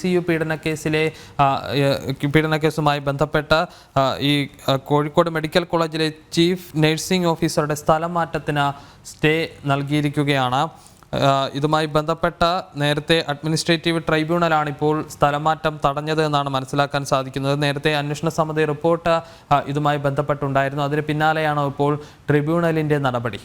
C U പീഡന കേസിലെ ആ, പീഡന കേസുമായി ബന്ധപ്പെട്ട് ഈ കോഴിക്കോട് മെഡിക്കൽ കോളേജിലെ ചീഫ് നഴ്സിംഗ് ഓഫീസറുടെ സ്ഥലം മാറ്റത്തിന് സ്റ്റേ നൽകിയിരിക്കുകയാണ്. ഇതുമായി ബന്ധപ്പെട്ട നേരത്തെ അഡ്മിനിസ്ട്രേറ്റീവ് ട്രൈബ്യൂണലാണ് ഇപ്പോൾ സ്ഥലമാറ്റം തടഞ്ഞത് എന്നാണ് മനസ്സിലാക്കാൻ സാധിക്കുന്നത്. നേരത്തെ അന്വേഷണ സമിതി റിപ്പോർട്ട് ഇതുമായി ബന്ധപ്പെട്ടുണ്ടായിരുന്നു. അതിന് പിന്നാലെയാണ് ഇപ്പോൾ ട്രിബ്യൂണലിന്റെ നടപടി.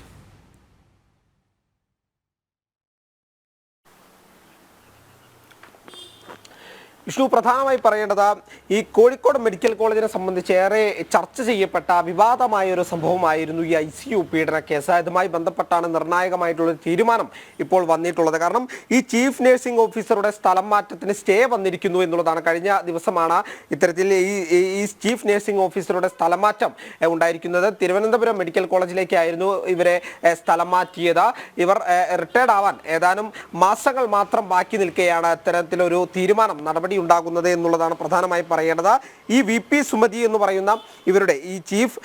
വിഷ്ണു പ്രധാനമായി പറയേണ്ടത് ഈ കോഴിക്കോട് മെഡിക്കൽ കോളേജിനെ സംബന്ധിച്ച് ഏറെ ചർച്ച ചെയ്യപ്പെട്ട വിവാദമായ ഒരു സംഭവമായിരുന്നു ഈ ഐ സി യു പീഡന കേസ്. ഇതുമായി ബന്ധപ്പെട്ടാണ് നിർണായകമായിട്ടുള്ള തീരുമാനം ഇപ്പോൾ വന്നിട്ടുള്ളത്. കാരണം ഈ ചീഫ് നഴ്സിംഗ് ഓഫീസറുടെ സ്ഥലം മാറ്റത്തിന് സ്റ്റേ വന്നിരിക്കുന്നു എന്നുള്ളതാണ്. കഴിഞ്ഞ ദിവസമാണ് ഇത്തരത്തിൽ ഈ ഈ- ചീഫ് നഴ്സിംഗ് ഓഫീസറുടെ സ്ഥലം മാറ്റം ഉണ്ടായിരിക്കുന്നത്. തിരുവനന്തപുരം മെഡിക്കൽ കോളേജിലേക്കായിരുന്നു ഇവരെ സ്ഥലം മാറ്റിയത്. ഇവർ റിട്ടയർഡ് ആവാൻ ഏതാനും മാസങ്ങൾ മാത്രം ബാക്കി നിൽക്കുകയാണ് ഇത്തരത്തിലൊരു തീരുമാനം. നടപടി ഉണ്ടാകുന്നത് എന്നുള്ളതാണ് പ്രധാനമായി പറയേണ്ടത്. ഈ വി പി സുമതി എന്ന് പറയുന്ന ഇവരുടെ ഈ ചീഫ്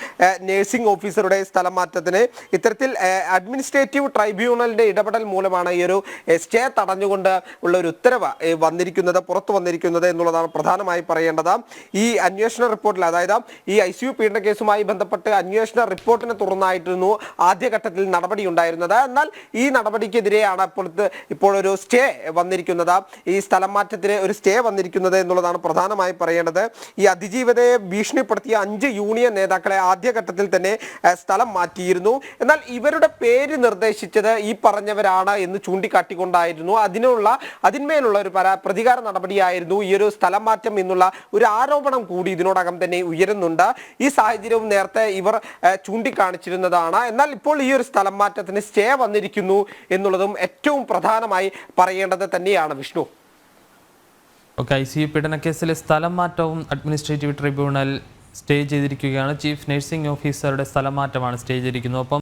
നഴ്സിംഗ് ഓഫീസറുടെ സ്ഥലം മാറ്റത്തിന് ഇത്തരത്തിൽ അഡ്മിനിസ്ട്രേറ്റീവ് ട്രൈബ്യൂണലിന്റെ ഇടപെടൽ മൂലമാണ് ഈ ഒരു സ്റ്റേ തടഞ്ഞുകൊണ്ട് ഉള്ള ഒരു ഉത്തരവ് വന്നിരിക്കുന്നത് പുറത്തു വന്നിരിക്കുന്നത് എന്നുള്ളതാണ് പ്രധാനമായി പറയേണ്ടത്. ഈ അന്വേഷണ റിപ്പോർട്ടിൽ അതായത് ഈ ഐ സി പീഡന കേസുമായി ബന്ധപ്പെട്ട് അന്വേഷണ റിപ്പോർട്ടിനെ തുടർന്നായിരുന്നു ആദ്യഘട്ടത്തിൽ നടപടി ഉണ്ടായിരുന്നത്. എന്നാൽ ഈ നടപടിക്കെതിരെയാണ് ഇപ്പോഴത്തെ ഇപ്പോൾ ഒരു സ്റ്റേ വന്നിരിക്കുന്നത്. ഈ സ്ഥലം മാറ്റത്തിന് ഒരു സ്റ്റേ എന്നുള്ളതാണ് പ്രധാനമായി പറയേണ്ടത്. ഈ അതിജീവതയെ ഭീഷണിപ്പെടുത്തിയ അഞ്ച് യൂണിയൻ നേതാക്കളെ ആദ്യഘട്ടത്തിൽ തന്നെ സ്ഥലം മാറ്റിയിരുന്നു. എന്നാൽ ഇവരുടെ പേര് നിർദ്ദേശിച്ചത് ഈ പറഞ്ഞവരാണ് എന്ന് ചൂണ്ടിക്കാട്ടിക്കൊണ്ടായിരുന്നു. അതിനുള്ള അതിന്മേലുള്ള ഒരു പരാ പ്രതികാര നടപടിയായിരുന്നു ഈ ഒരു സ്ഥലം മാറ്റം എന്നുള്ള ഒരു ആരോപണം കൂടി ഇതിനോടകം തന്നെ ഉയരുന്നുണ്ട്. ഈ സാഹചര്യവും നേരത്തെ ഇവർ ചൂണ്ടിക്കാണിച്ചിരുന്നതാണ്. എന്നാൽ ഇപ്പോൾ ഈ ഒരു സ്ഥലം മാറ്റത്തിന് സ്റ്റേ വന്നിരിക്കുന്നു എന്നുള്ളതും ഏറ്റവും പ്രധാനമായി പറയേണ്ടത് തന്നെയാണ് Vishnu. Okay I C U പീഡന കേസിലെ സ്ഥലം മാറ്റവും അഡ്മിനിസ്ട്രേറ്റീവ് ട്രിബ്യൂണൽ സ്റ്റേ ചെയ്തിരിക്കുകയാണ്. ചീഫ് നഴ്സിംഗ് ഓഫീസറുടെ സ്ഥലം മാറ്റമാണ് സ്റ്റേ ചെയ്തിരിക്കുന്നത്. ഒപ്പം